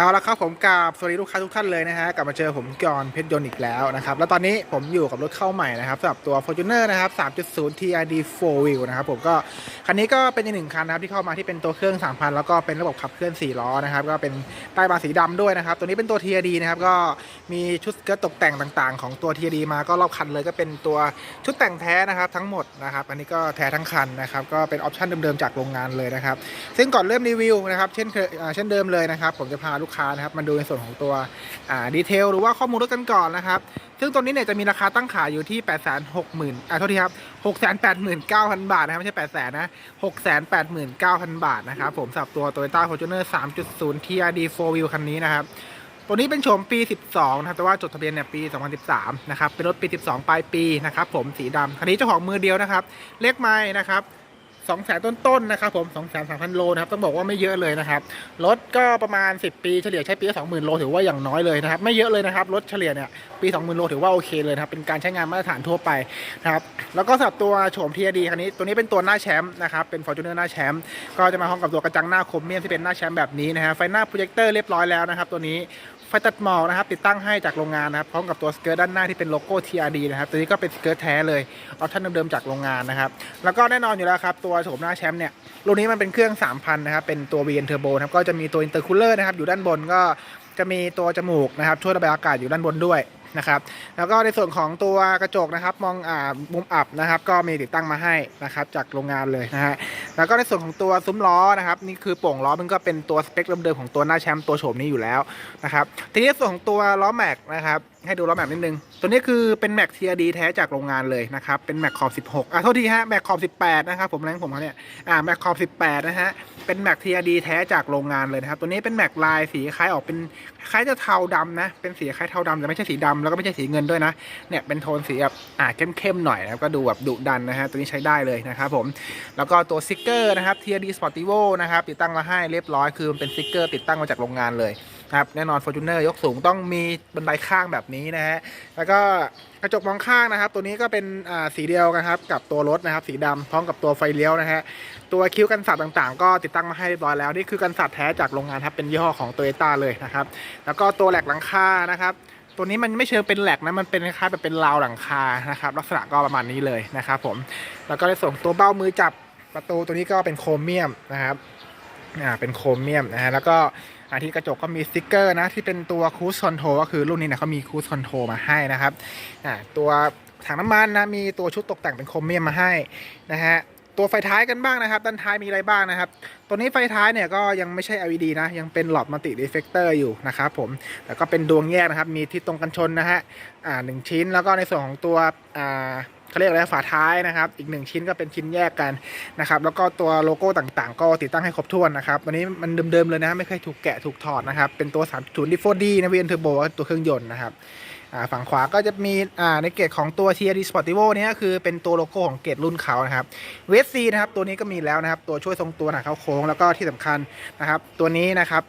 เอาละครับผมกับสวัสดีลูกค้าทุกท่านเลยนะฮะกลับมาเจอผมกอนเพชรยนต์อีกแล้วนะครับแล้วตอนนี้ผมอยู่กับรถเข้าใหม่นะครับสำหรับตัว Fortuner นะครับ 3.0 TRD 4 wheel นะครับผมก็คันนี้ก็เป็นอีกหนึ่งคันนะครับที่เข้ามาที่เป็นตัวเครื่อง 3,000 แล้วก็เป็นระบบขับเคลื่อน 4 ล้อนะครับก็เป็นใต้บาสีดำด้วยนะครับตัวนี้เป็นตัว TRD นะครับก็มีชุดเกิร์ตตกแต่งต่างๆ ของตัว TRD มาก็รอบคันเลยก็เป็นตัวชุดแต่งแท้นะครับทั้งหมดนะครับอันนี้ก็แท้ทั้งคันนะครับก็เป็นออปชั่นเดิมๆจากโรงงานเลยนะครับซึ่งก่อนเริ่มรีวิวนะครับเช่นเช่นเดิมเลยนะครับผมจะพาลูกค้านะครับมาดูในส่วนของตัวดีเทลหรือว่าข้อมูลรถกันก่อนนะครับ ซึ่งตัวนี้เนี่ยจะมีราคาตั้งขายอยู่ที่ 8 6 0 0 0 0อ่าโทษทีครับ 6 8 9 0 0 0 บาทนะครับไม่ใช่ 8 0 0 0 0นะ 6 8 9 0 0 0 บาทนะครับผมสำหรับตัว Toyota Fortuner 3.0 TRD 4 wheel คันนี้นะครับตัวนี้เป็นโฉมปี 12 นะครับ แต่ว่าจดทะเบียนเนี่ยปี 2013 นะครับ เป็นรถปี 12 ปลายปีนะครับ ผมสีดำคันนี้เจ้าของมือเดียวนะครับ เลขไม้นะครับ 2 0 0 0 0ต้นๆนะครับผม2 3 0 0 0โลนะครับต้องบอกว่าไม่เยอะเลยนะครับรถก็ประมาณ 10 ปีเฉลี่ยใช้ปีละ20,000โลถือว่าอย่างน้อยเลยนะครับไม่เยอะเลยนะครับรถเฉลี่ยเนี่ยปี20,000โลถือว่าโอเคเลยนะครับเป็นการใช้งานมาตรฐานทั่วไปนะครับแล้วก็สำหรับตัวโฉม TRD คันนี้ตัวนี้เป็นตัวหน้าแชมป์นะครับเป็น Fortuner หน้าแชมป์ก็จะมาพร้อมกับตัวกระจังหน้าคมเมียมที่เป็นหน้าแชมป์แบบนี้นะฮะไฟหน้าโปรเจคเตอร์เรียบร้อยแล้วนะครับตัวนี้ ไฟตัดหมอกนะครับติดตั้งให้จากโรงงานนะครับพร้อมกับตัวสเกิร์ตด้านหน้าที่เป็นโลโก้ TRD นะครับตัวนี้ก็เป็นสเกิร์ตแท้เลยออปชั่นเดิมๆจากโรงงานนะครับแล้วก็แน่นอนอยู่แล้วครับตัวโฉมหน้าแชมป์เนี่ยรุ่นนี้มันเป็นเครื่อง 3,000นะครับเป็นตัว VN Turbo นะครับก็จะมีตัวอินเตอร์คูลเลอร์นะครับอยู่ด้านบนก็จะมีตัวจมูกนะครับช่วยระบายอากาศอยู่ด้านบนด้วยนะครับแล้วก็ในส่วนของตัวกระจกนะครับมองอ่ามุมอับนะครับ ก็มีติดตั้งมาให้นะครับจากโรงงานเลยนะฮะ แล้วก็ในส่วนของตัวซุ้มล้อนะครับนี่คือโป่งล้อมันก็เป็นตัวสเปคเดิมๆของตัวหน้าแชมป์ตัวโฉมนี้อยู่แล้วนะครับทีนี้ส่วนของตัวล้อแม็กนะครับให้ดูล้อแม็กนิดนึง ตัวนี้คือเป็นแม็ก TRD แท้จากโรงงานเลยนะครับเป็นแม็กขอบ 16 อะโทษทีฮะแม็กขอบ 18 นะครับผมแรงผมเขาเนี่ยอ่าแม็กขอบ 18 นะฮะเป็นแม็ก TRD แท้จากโรงงานเลยนะครับตัวนี้เป็นแม็กลายสีคล้ายออกเป็นคล้ายจะเทาดำนะเป็นสีคล้ายเทาดำแต่ไม่ใช่สีดำแล้วก็ไม่ใช่สีเงินด้วยนะเนี่ยเป็นโทนสีแบบอ่าเข้มๆหน่อยนะครับก็ดูแบบดุดันนะฮะตัวนี้ใช้ได้เลยนะครับผมแล้วก็ตัวสติกเกอร์นะครับ TRD Sportivo นะครับติดตั้งมาให้เรียบร้อยคือมันเป็นสติกเกอร์ติดตั้งมาจากโรงงานเลยนะครับแน่นอน Fortuner ยกสูงต้องมีบันไดข้างแบบนี้นะฮะแล้วก็กระจกมองข้างนะครับ ตัวนี้ก็เป็นสีเดียวกันครับกับตัวรถนะครับ สีดำพร้อมกับตัวไฟเลี้ยวนะฮะตัวคิ้วกันสัตว์ต่างๆ ก็ติดตั้งมาให้เรียบร้อยแล้วนี่คือกันสัตว์แท้จากโรงงานครับเป็นยี่ห้อของ Toyota เลยนะครับแล้วก็ตัวแหลกหลังคานะครับตัวนี้มันไม่เชิงเป็นแหลกนะมันเป็นคล้ายๆแบบเป็นราวหลังคานะครับลักษณะก็ประมาณนี้เลยนะครับผมแล้วก็ในส่วนของตัวเบ้ามือจับ ประตูตัวนี้ก็เป็นโครเมียมนะครับอ่าเป็นโครเมียมนะฮะแล้วก็อาที่กระจกก็มีสติกเกอร์นะที่เป็นตัวคูสคอนโทรก็คือรุ่นนี้นี่ยเขามีคูสคอนโทรมาให้นะครับอ่าตัวถังน้ำมันนะมีตัวชุดตกแต่งเป็นโครเมียมมาให้นะฮะตัวไฟท้ายกันบ้างนะครับ ด้านท้ายมีอะไรบ้างนะครับ ตัวนี้ไฟท้ายเนี่ยก็ยังไม่ใช่ LED นะ ยังเป็นหลอดมัลติรีเฟกเตอร์อยู่นะครับผม แล้วก็เป็นดวงแยกนะครับ มีที่ตรงกันชนนะฮะ อ่าหนึ่งชิ้น แล้วก็ในส่วนของตัว อ่า เขาเรียกอะไรฝาท้ายนะครับ อีกหนึ่งชิ้นก็เป็นชิ้นแยกกันนะครับ แล้วก็ตัวโลโก้ต่างๆ ก็ติดตั้งให้ครบถ้วนนะครับตัวนี้มันเดิมๆเลยนะไม่เคยถูกแกะถูกถอดนะครับ เป็นตัว 3 0 d 4D นะ VN Turbo ตัวเครื่องยนต์นะครับฝั่งขวาก็จะมีในเกรดของตัว TRD Sportivo เนี้ก็คือเป็นตัวโลโก้ของเกรดรุ่นเขานะครับเวสซีนะครับตัวนี้ก็มีแล้วนะครับ ตัวช่วยทรงตัวหนักเข้าโค้งแล้วก็ที่สำคัญนะครับ ตัวนี้นะครับ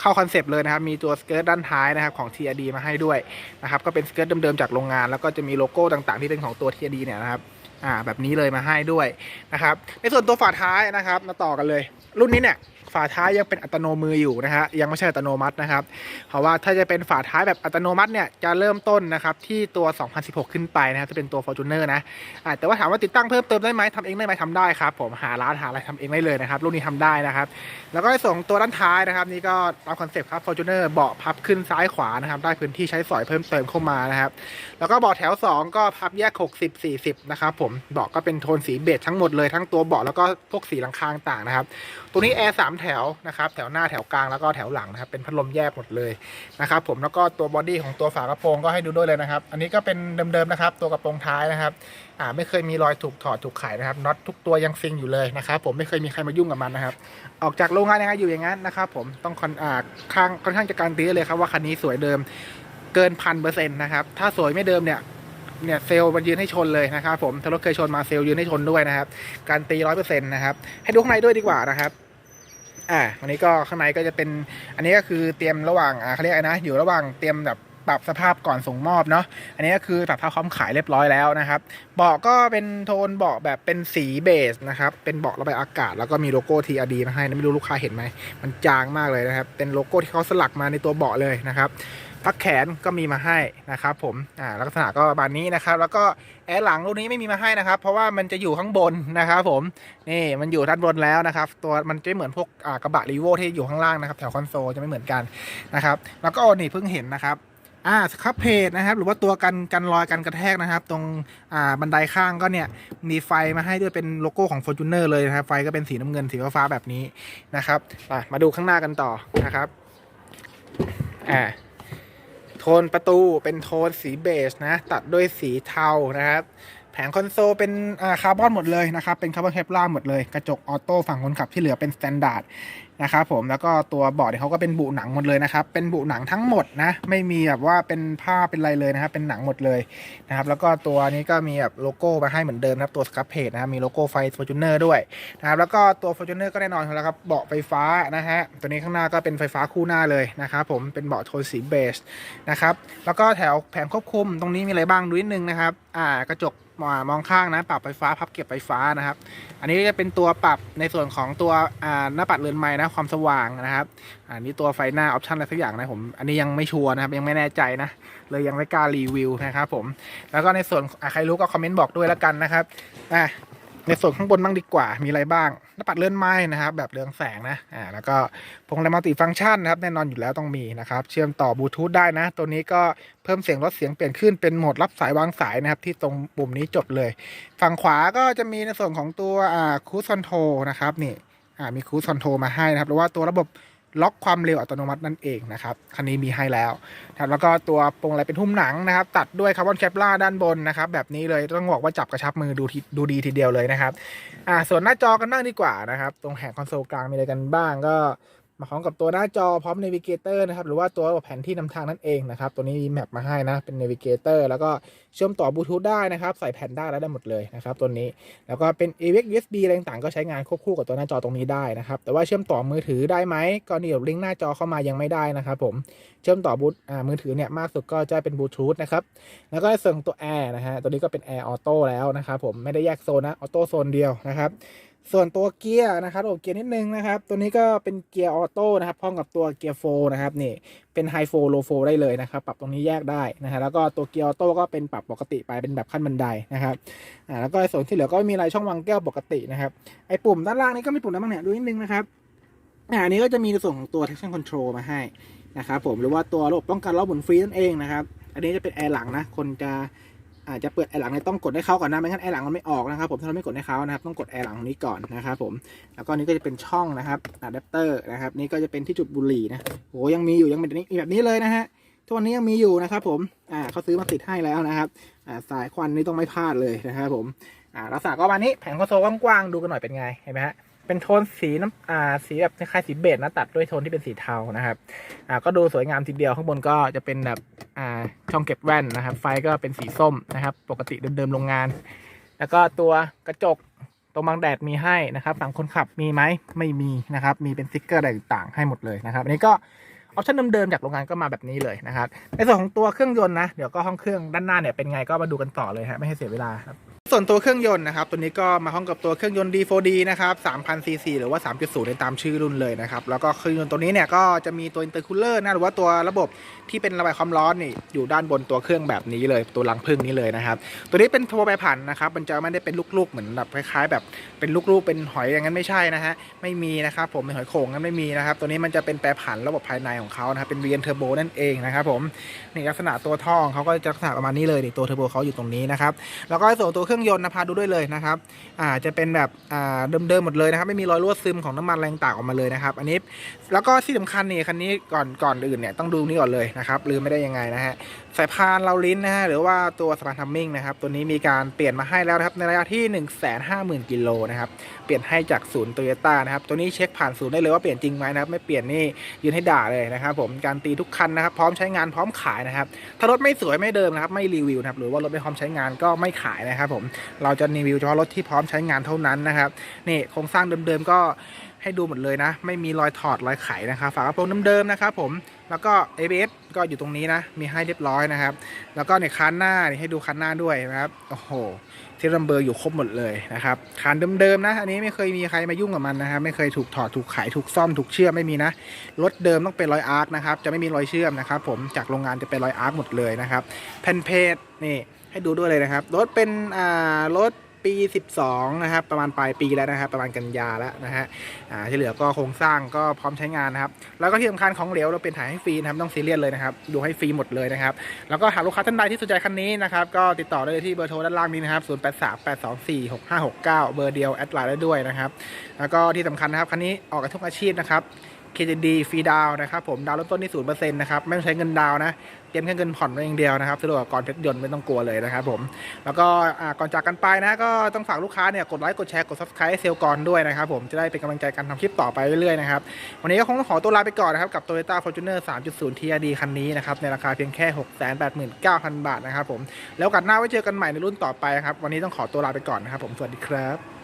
เข้าคอนเซปต์เลยนะครับ มีตัวสเกิร์ตด้านท้ายนะครับของ TRD มาให้ด้วยนะครับ ก็เป็นสเกิร์ตเดิมๆจากโรงงาน แล้วก็จะมีโลโก้ต่างๆที่เป็นของตัว TRD เนี่ยนะครับอ่าแบบนี้เลยมาให้ด้วยนะครับ ในส่วนตัวฝาท้ายนะครับ มาต่อกันเลย รุ่นนี้เนี่ย ฝาท้ายยังเป็นอัตโนมืออยู่นะฮะยังไม่ใช่อัตโนมัตินะครับ เพราะว่าถ้าจะเป็นฝาท้ายแบบอัตโนมัติเนี่ยจะเริ่มต้นนะครับที่ตัว 2016 ขึ้นไปนะครับจะเป็นตัว Fortuner นะอ่าแต่ว่าถามว่าติดตั้งเพิ่มเติมได้ไหมทำเองได้ไหมทำได้ครับผมหาร้านหาอะไรทำเองได้เลยนะครับรุ่นนี้ทำได้นะครับ แล้วก็ในส่วนของตัวด้านท้ายนะครับนี่ก็ตามคอนเซปต์ครับ Fortuner เบาะพับขึ้นซ้ายขวานะครับได้พื้นที่ใช้สอยเพิ่มเติมเข้ามานะครับแล้วก็เบาะแถว 2 ก็พับแยก 60 40 นะครับผมเบาะก็เป็นโทนสีเบจทั้งหมดเลยทั้งตัวเบาะแล้วก็พวกสีหลังคาต่างนะครับ ตัวนี้แอร์สามแถวนะครับแถวหน้าแถวกลางแล้วก็แถวหลังนะครับเป็นพัดลมแยกหมดเลยนะครับผมแล้วก็ตัวบอดี้ของตัวฝากระโปรงก็ให้ดูด้วยเลยนะครับ อันนี้ก็เป็นเดิมๆนะครับ ตัวกระโปรงท้ายนะครับอ่าไม่เคยมีรอยถูกถอดถูกไขนะครับน็อตทุกตัวยังซิงอยู่เลยนะครับผมไม่เคยมีใครมายุ่งกับมันนะครับ ออกจากโรงงานยังไงอยู่อย่างนั้นนะครับผมต้องคอนอ่าข้างค่อนข้างจะการันตีเลยครับว่าคันนี้สวยเดิมเกินพันเปอร์เซ็นต์นะครับถ้าสวยไม่เดิมเนี่ยเนี่ยเซลล์มันยืนให้ชนเลยนะครับผมถ้ารถเคยชนมาเซลล์ยืนให้ชนด้วยนะครับ การตีร้อยเปอร์เซ็นต์นะครับ ให้ดูข้างในด้วยดีกว่านะครับ อ่าอันนี้ก็ข้างในก็จะเป็น อันนี้ก็คือเตรียมระหว่างอ่าเขาเรียกไรนะ อยู่ระหว่างเตรียมแบบปรับสภาพก่อนส่งมอบเนาะ อันนี้ก็คือปรับภาพพร้อมขายเรียบร้อยแล้วนะครับ เบาะก็เป็นโทนเบาะแบบเป็นสีเบสนะครับ เป็นเบาะระบายอากาศ แล้วก็มีโลโก้ TRD มาให้นะไม่รู้ลูกค้าเห็นไหม มันจางมากเลยนะครับ เป็นโลโก้ที่เขาสลักมาในตัวเบาะเลยนะครับ พักแขนก็มีมาให้นะครับผมอ่าลักษณะก็ประมาณนี้นะครับ แล้วก็แอร์หลังรุ่นนี้ไม่มีมาให้นะครับ เพราะว่ามันจะอยู่ข้างบนนะครับผมนี่มันอยู่ด้านบนแล้วนะครับ ตัวมันจะเหมือนพวกอ่ากระบะรีโวที่อยู่ข้างล่างนะครับแถวคอนโซลจะไม่เหมือนกันนะครับแล้วก็นี่เพิ่งเห็นนะครับอ่าสครับเพจนะครับหรือว่าตัวกันกันรอยกันกระแทกนะครับ ตรงอ่าบันไดข้างก็เนี่ยมีไฟมาให้ด้วยเป็นโลโก้ของ Fortuner เลยนะครับไฟก็เป็นสีน้ำเงินสีฟ้าแบบนี้นะครับมาดูข้างหน้ากันต่อนะครับอ่า โทนประตูเป็นโทนสีเบจนะ ตัดด้วยสีเทานะครับ แผงคอนโซลเป็นคาร์บอนหมดเลยนะครับ เป็นคาร์บอนเคปลาหมดเลย กระจกออโต้ฝั่งคนขับที่เหลือเป็นสแตนดาร์ดนะครับผมแล้วก็ตัวเบาะเนี่ยเขาก็เป็นบุหนังหมดเลยนะครับ เป็นบุหนังทั้งหมดนะไม่มีแบบว่าเป็นผ้าเป็นอะไรเลยนะครับ เป็นหนังหมดเลยนะครับแล้วก็ตัวนี้ก็มีแบบโลโก้มาให้เหมือนเดิมนะครับตัวสครับเพจนะครับมีโลโก้ไฟ Fortuner ด้วยนะครับแล้วก็ตัว Fortuner ก็แน่นอนแล้วครับเบาะไฟฟ้านะฮะตัวนี้ข้างหน้าก็เป็นไฟฟ้าคู่หน้าเลยนะครับผมเป็นเบาะโทนสีเบจนะครับแล้วก็แถวแผงควบคุมตรงนี้มีอะไรบ้างดูนิดนึงนะครับอ่ากระจก มามองข้างนะ ปรับไฟฟ้าพับเก็บไฟฟ้านะครับ อันนี้จะเป็นตัวปรับในส่วนของตัวหน้าปัดเรือนไม้นะความสว่างนะครับอันนี้ตัวไฟหน้าออปชันอะไรสักอย่างนะผมอันนี้ยังไม่ชัวร์นะครับยังไม่แน่ใจนะเลยยังไม่กล้ารีวิวนะครับผมแล้วก็ในส่วนใครรู้ก็คอมเมนต์บอกด้วยแล้วกันนะครับอะ ในส่วนข้างบนบ้างดีกว่า มีอะไรบ้างหน้าปัดเลื่อนไม้นะครับ แบบเรืองแสงนะ อ่า แล้วก็พวงมาลัยมัลติฟังก์ชันนะครับ แน่นอนอยู่แล้วต้องมีนะครับ เชื่อมต่อบลูทูธได้นะ ตัวนี้ก็เพิ่มเสียงลดเสียงเปลี่ยนขึ้นเป็นโหมดรับสายวางสายนะครับ ที่ตรงปุ่มนี้จบเลย ฝั่งขวาก็จะมีในส่วนของตัวอ่าคูซอนโทนะครับนี่ อ่า มีคูซอนโทมาให้นะครับ หรือว่าตัวระบบ ล็อกความเร็วอัตโนมัตินั่นเองนะครับคันนี้มีให้แล้วครับแล้วก็ตัวโปรงอะไรเป็นหุ้มหนังนะครับ ตัดด้วยคาร์บอนแคปล่าด้านบนนะครับแบบนี้เลยต้องบอกว่าจับกระชับมือดูดูดีทีเดียวเลยนะครับอ่าส่วนหน้าจอกันบ้างดีกว่านะครับ ตรงแหงคอนโซลกลางมีอะไรกันบ้างก็ มาพร้อมกับตัวหน้าจอพร้อม Navigator นะครับหรือว่าตัวแผนที่นำทางนั่นเองนะครับ ตัวนี้มีแมปมาให้นะเป็น Navigator แล้วก็เชื่อมต่อบลูทูธได้นะครับ ใส่แผ่นได้แล้วได้หมดเลยนะครับ ตัวนี้แล้วก็เป็น AVX USB อะไรต่างๆก็ใช้งานควบคู่กับตัวหน้าจอตรงนี้ได้นะครับ แต่ว่าเชื่อมต่อมือถือได้ไหมก็นี่ลิงก์หน้าจอเข้ามายังไม่ได้นะครับผมเชื่อมต่อบูทมือถือเนี่ยมากสุดก็จะเป็นบลูทูธนะครับแล้วก็ส่วนของตัวแอร์นะฮะตัวนี้ก็เป็นแอร์ออโต้แล้วนะครับผมไม่ได้แยกโซนนะออโต้โซนเดียวนะครับ ส่วนตัวเกียร์นะครับโอเกียร์นิดนึงนะครับ ตัวนี้ก็เป็นเกียร์ออโต้นะครับพร้อมกับตัวเกียร์โฟนะครับนี่เป็นไฮโฟโลโฟได้เลยนะครับ ปรับตรงนี้แยกได้นะฮะแล้วก็ตัวเกียร์ออโต้ก็เป็นปรับปกติไปเป็นแบบขั้นบันไดนะครับอ่าแล้วก็ส่วนที่เหลือก็มีลายช่องวางแก้วปกตินะครับไอ้ปุ่มด้านล่างนี้ก็มีปุ่มอะไรบ้างเนี่ยดูนิดนึงนะครับอ่าอันนี้ก็จะมีในส่วนของตัว traction control มาให้นะครับผมหรือว่าตัวระบบป้องกันล้อหมุนฟรีนั่นเองนะครับอันนี้จะเป็นแอร์หลังนะคนจะ อาจจะเปิดแอร์หลังเนี่ยต้องกดให้เขาก่อนนะไม่งั้นแอร์หลังมันไม่ออกนะครับผมถ้าเราไม่กดให้เขานะครับต้องกดแอร์หลังตรงนี้ก่อนนะครับผมแล้วก็นี่ก็จะเป็นช่องนะครับอะแดปเตอร์นะครับนี่ก็จะเป็นที่จุดบุหรี่นะโหยังมีอยู่ยังเป็นแบบนี้แบบนี้เลยนะฮะทุกวันนี้ยังมีอยู่นะครับผมอ่าเขาซื้อมาติดให้แล้วนะครับอ่าสายควันนี่ต้องไม่พลาดเลยนะครับผมอ่าลักษณะก็ประมาณนี้แผงคอนโซลกว้างๆดูกันหน่อยเป็นไงเห็นไหมฮะ เป็นโทนสีน้ำอ่าสีแบบคล้ายสีเบจนะตัดด้วยโทนที่เป็นสีเทานะครับอ่าก็ดูสวยงามทีเดียวข้างบนก็จะเป็นแบบอ่าช่องเก็บแว่นนะครับ ไฟก็เป็นสีส้มนะครับ ปกติเดิมๆโรงงาน แล้วก็ตัวกระจกตรงบังแดดมีให้นะครับ ฝั่งคนขับมีไหมไม่มีนะครับ มีเป็นสติ๊กเกอร์อะไรต่างๆให้หมดเลยนะครับอันนี้ก็ออปชั่นเดิมๆจากโรงงานก็มาแบบนี้เลยนะครับในส่วนของตัวเครื่องยนต์นะเดี๋ยวก็ห้องเครื่องด้านหน้าเนี่ยเป็นไงก็มาดูกันต่อเลยฮะไม่ให้เสียเวลาครับ ส่วนตัวเครื่องยนต์นะครับตัวนี้ก็มาพร้อมกับตัวเครื่องยนต์ D4D นะครับ3,000 cc หรือว่า 3.0 ในตามชื่อรุ่นเลยนะครับ แล้วก็เครื่องยนต์ตัวนี้เนี่ยก็จะมีตัว intercooler นะหรือว่าตัวระบบที่เป็นระบายความร้อนนี่อยู่ด้านบนตัวเครื่องแบบนี้เลย ตัวรังพึ่งนี้เลยนะครับ ตัวนี้เป็นทัวร์แปรผันนะครับ มันจะไม่ได้เป็นลูกๆเหมือนแบบคล้ายๆ แบบเป็นลูกๆเป็นหอยอย่างนั้นไม่ใช่นะฮะไม่มีนะครับผมเป็นหอยโข่งนั้นไม่มีนะครับตัวนี้มันจะเป็นแปรผันระบบภายในของเขานะครับเป็น VN Turbo นั่นเองนะครับผมนี่ลักษณะตัวท่อของเขาก็จะลักษณะประมาณนี้เลยนี่ตัวเทอร์โบเขาอยู่ตรงนี้นะครับแล้วก็ส่วนตัวเครื่องยนต์นะพาดูด้วยเลยนะครับอ่าจะเป็นแบบอ่าเดิมๆหมดเลยนะครับไม่มีรอยรั่วซึมของน้ำมันแรงต่างออกมาเลยนะครับ อันนี้แล้วก็ที่สำคัญนี่คันนี้ก่อนก่อนอื่นเนี่ยต้องดูนี่ก่อนเลยนะครับลืมไม่ได้ยังไงนะฮะสายพานเราลิ้นนะฮะหรือว่าตัวสปานทัมมิ่งนะครับตัวนี้มีการเปลี่ยนมาให้แล้วนะครับในระยะที่ 1 5 0 0 0 0กิโลนะครับเปลี่ยนให้จากศูนย์โตโยต้านะครับตัวนี้เช็คผ่านศูนย์ได้เลยว่าเปลี่ยนจริงไหมนะครับไม่เปลี่ยนนี่ยืนให้ด่าเลยนะครับผมการตีทุกคันนะครับพร้อมใช้งานพร้อมขายนะครับถ้ารถไม่สวยไม่เดิมนะครับไม่รีวิวนะครับหรือว่ารถไม่พร้อมใช้งานก็ไม่ขายนะครับผมเราจะรีวิวเฉพาะรถที่พร้อมใช้งานเท่านั้นนะครับนี่โครงสร้างเดิมๆก็ ให้ดูหมดเลยนะ ไม่มีรอยถอดรอยไขนะครับฝากระโปรงเดิมๆนะครับผมแล้วก็ ABS ก็อยู่ตรงนี้นะ มีให้เรียบร้อยนะครับ แล้วก็ในคันหน้านี่ให้ดูคันหน้าด้วยนะครับโอ้โหที่รัมเบอร์อยู่ครบหมดเลยนะครับคันเดิมๆนะ อันนี้ไม่เคยมีใครมายุ่งกับมันนะครับ ไม่เคยถูกถอดถูกไขถูกซ่อมถูกเชื่อมไม่มีนะรถเดิมต้องเป็นรอยอาร์คนะครับจะไม่มีรอยเชื่อมนะครับ ผมจากโรงงานจะเป็นรอยอาร์คหมดเลยนะครับแผ่นเพจนี่ให้ดูด้วยเลยนะครับรถเป็นอ่ารถ ปี 12 นะครับ ประมาณปลายปีแล้วนะครับ ประมาณกันยาแล้วนะฮะอ่าที่เหลือก็โครงสร้างก็พร้อมใช้งานนะครับ แล้วก็ที่สำคัญของเหลวเราเป็นถ่ายให้ฟรีนะครับต้องซีเรียสเลยนะครับ ดูให้ฟรีหมดเลยนะครับ แล้วก็หากลูกค้าท่านใดที่สนใจคันนี้นะครับ ก็ติดต่อได้เลยที่เบอร์โทรด้านล่างนี้นะครับ 0 8 3 8 2 4 6 5 6 9 เบอร์เดียวแอดไลน์ได้ด้วยนะครับ แล้วก็ที่สำคัญนะครับคันนี้ออกกับทุกอาชีพนะครับ KJD ฟรีดาวนะครับผมดาวเริ่มต้นที่ศูนย์เปอร์เซ็นต์นะครับไม่ต้องใช้เงินดาวนะเตรียมแค่เงินผ่อนไว้อย่างเดียวนะครับสะดวกกับก่อนเพชรยนต์ไม่ต้องกลัวเลยนะครับผมแล้วก็ก่อนจากกันไปนะก็ต้องฝากลูกค้าเนี่ยกดไลค์กดแชร์กด subscribe ให้เซลก่อนด้วยนะครับผมจะได้เป็นกำลังใจการทำคลิปต่อไปเรื่อยๆนะครับวันนี้ก็คงต้องขอตัวลาไปก่อนนะครับกับ Toyota Fortuner 3.0 TRD คันนี้นะครับในราคาเพียงแค่ 689,000 บาทนะครับผมแล้วโอกันหน้าไว้เจอกันใหม่ในรุ่นต่อไปครับวันนี้ต้องขอตัวลาไปก่อนนะครับผมสวัสดีครับ